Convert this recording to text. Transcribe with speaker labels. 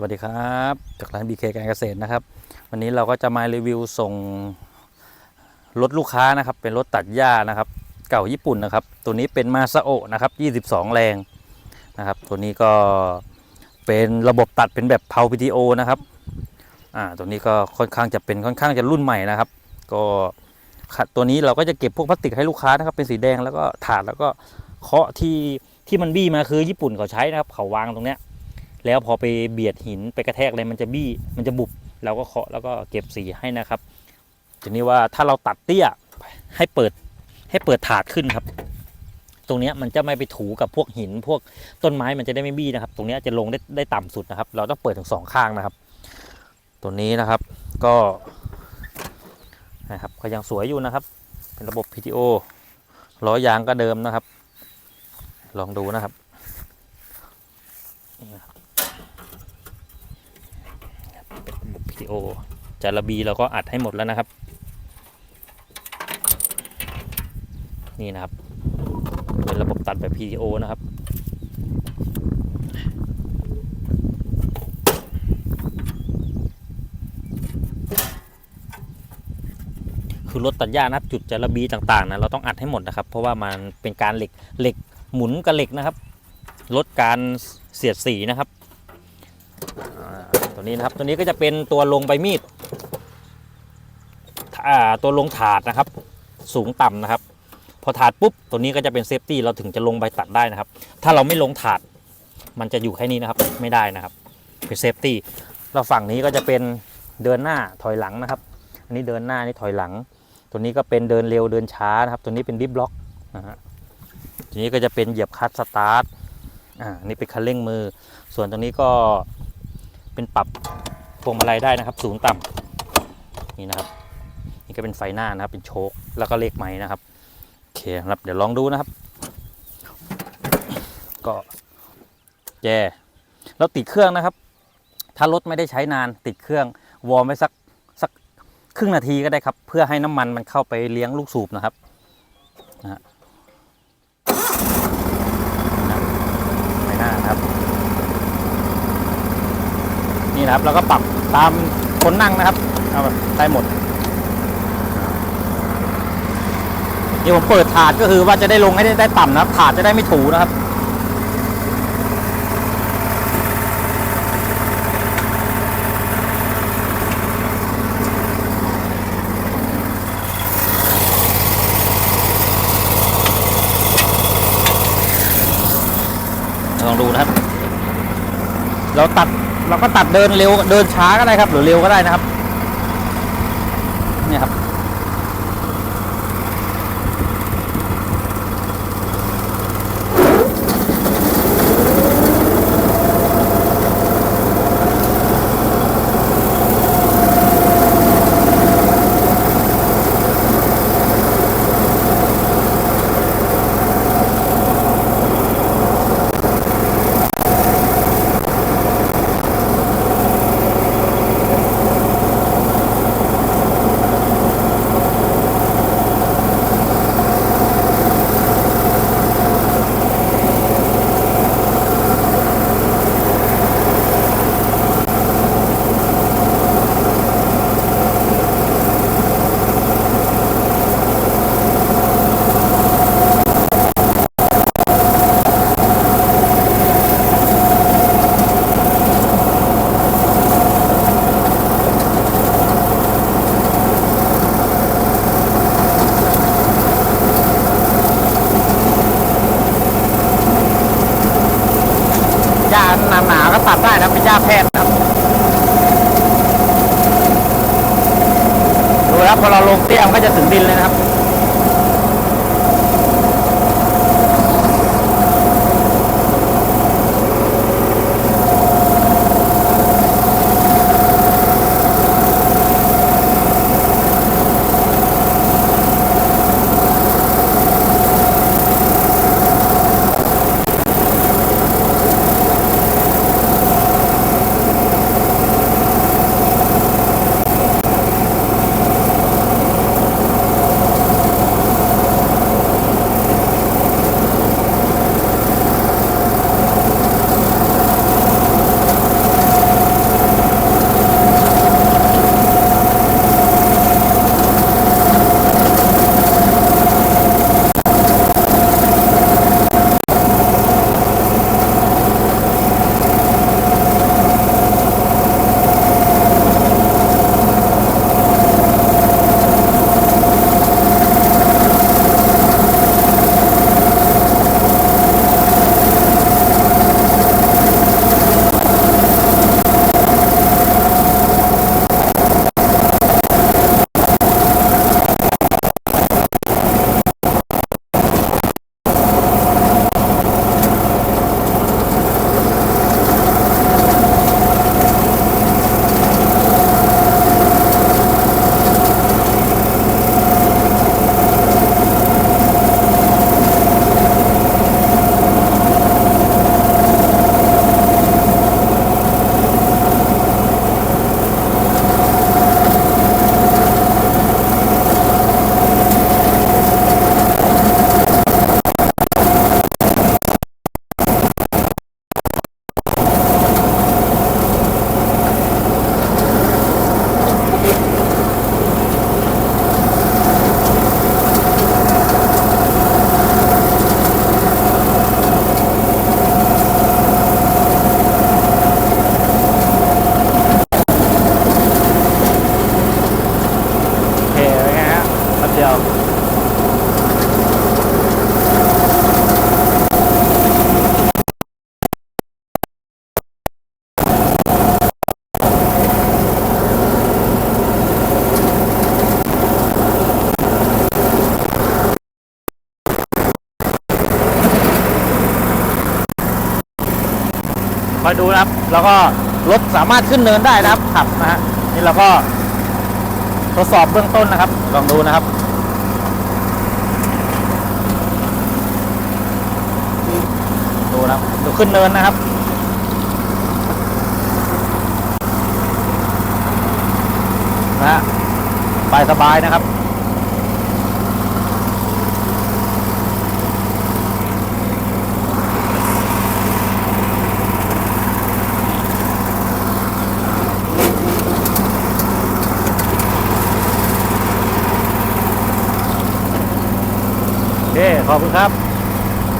Speaker 1: สวัสดีครับ จากร้าน BK การเกษตรนะครับ วันนี้เราก็จะมารีวิวส่งรถลูกค้านะครับ เป็นรถตัดหญ้านะครับ เก่าญี่ปุ่นนะครับ ตัวนี้เป็นมาซาโอนะครับ22 แรงนะครับ ตัวนี้ก็เป็นระบบตัดเป็นแบบเพา PTO นะครับอ่าตัวนี้ก็ค่อนข้างจะเป็นค่อนข้างจะรุ่นใหม่นะครับ ก็ตัวนี้เราก็จะเก็บพวกพลาสติกให้ลูกค้านะครับเป็นสีแดงแล้วก็ถาดแล้วก็เคาะที่ที่มันบี้มาคือญี่ปุ่นเขาใช้นะครับเขาวางตรงเนี้ย แล้วพอไปเบียดหินไปกระแทกอะไรมันจะบี้มันจะบุบเราก็เคาะแล้วก็เก็บสีให้นะครับทีนี้ว่าถ้าเราตัดเตี้ยให้เปิดให้เปิดถาดขึ้นครับ ตรงนี้มันจะไม่ไปถูกับพวกหิน พวกต้นไม้มันจะได้ไม่บี้นะครับ ตรงนี้จะลงได้ได้ต่ำสุดนะครับ เราต้องเปิดถึงสองข้างนะครับ ตัวนี้นะครับก็นะครับก็ยังสวยอยู่นะครับ เป็นระบบ PTO ล้อยางก็เดิมนะครับ ลองดูนะครับ เป็นระบบ วิดีโอจาระบีเราก็อัดให้หมดแล้วนะครับ นี่นะครับ เป็นระบบตัดแบบ PTO นะครับคือรถตัดหญ้านะจุดจาระบีต่างๆนะเราต้องอัดให้หมดนะครับ เพราะว่ามันเป็นการเหล็กเหล็กหมุนกับเหล็กนะครับ ลดการเสียดสีนะครับ ตัวนี้นะครับ ตัวนี้ก็จะเป็นตัวลงใบมีดตัวลงถาดนะครับ สูงต่ำนะครับ พอถาดปุ๊บตัวนี้ก็จะเป็นเซฟตี้เราถึงจะลงใบตัดได้นะครับ ถ้าเราไม่ลงถาดมันจะอยู่แค่นี้นะครับไม่ได้นะครับเป็นเซฟตี้เราฝั่งนี้ก็จะเป็นเดินหน้าถอยหลังนะครับ อันนี้เดินหน้านี่ถอยหลัง ตัวนี้ก็เป็นเดินเร็วเดินช้านะครับ ตัวนี้เป็นดิฟล็อกนะฮะทีนี้ก็จะเป็นเหยียบคลัตช์สตาร์ทอ่านี่เป็นคันเร่งมือ ส่วนตรงนี้ก็ เป็นปรับพวงมาลัยได้นะครับ สูงต่ำนี่นะครับ นี่ก็เป็นไฟหน้านะครับ เป็นโชคแล้วก็เลขไม้นะครับโอเคครับเดี๋ยวลองดูนะครับ ก็แย่แล้วติดเครื่องนะครับ ถ้ารถไม่ได้ใช้นานติดเครื่องวอร์มไว้สักสักครึ่งนาทีก็ได้ครับ เพื่อให้น้ำมันมันเข้าไปเลี้ยงลูกสูบนะครับนะฮะไฟหน้านะครับ นะครับเราก็ปรับตามคนนั่งนะครับเอาแบบได้หมดนี่ผมเปิดถาดก็คือว่าจะได้ลงให้ได้ได้ต่ำนะครับ ถาดจะได้ไม่ถูนะครับลองดูนะครับ เราตัด เราก็ตัดเดินเร็วเดินช้าก็ได้ครับ หรือเร็วก็ได้นะครับ หญ้าหนาๆก็ตัดได้นะเป็นหญ้าแพทย์นะครับ ครับพอเราลงเตี้ยมก็จะถึงดินเลยนะครับ อยดูนะครับ แล้วก็รถสามารถขึ้นเนินได้นะครับ ขับนะฮะนี่เราก็ทดสอบเบื้องต้นนะครับ ลองดูนะครับดูนะครับดูขึ้นเนินนะครับนะฮะไปสบายนะครับ ขอบคุณครับ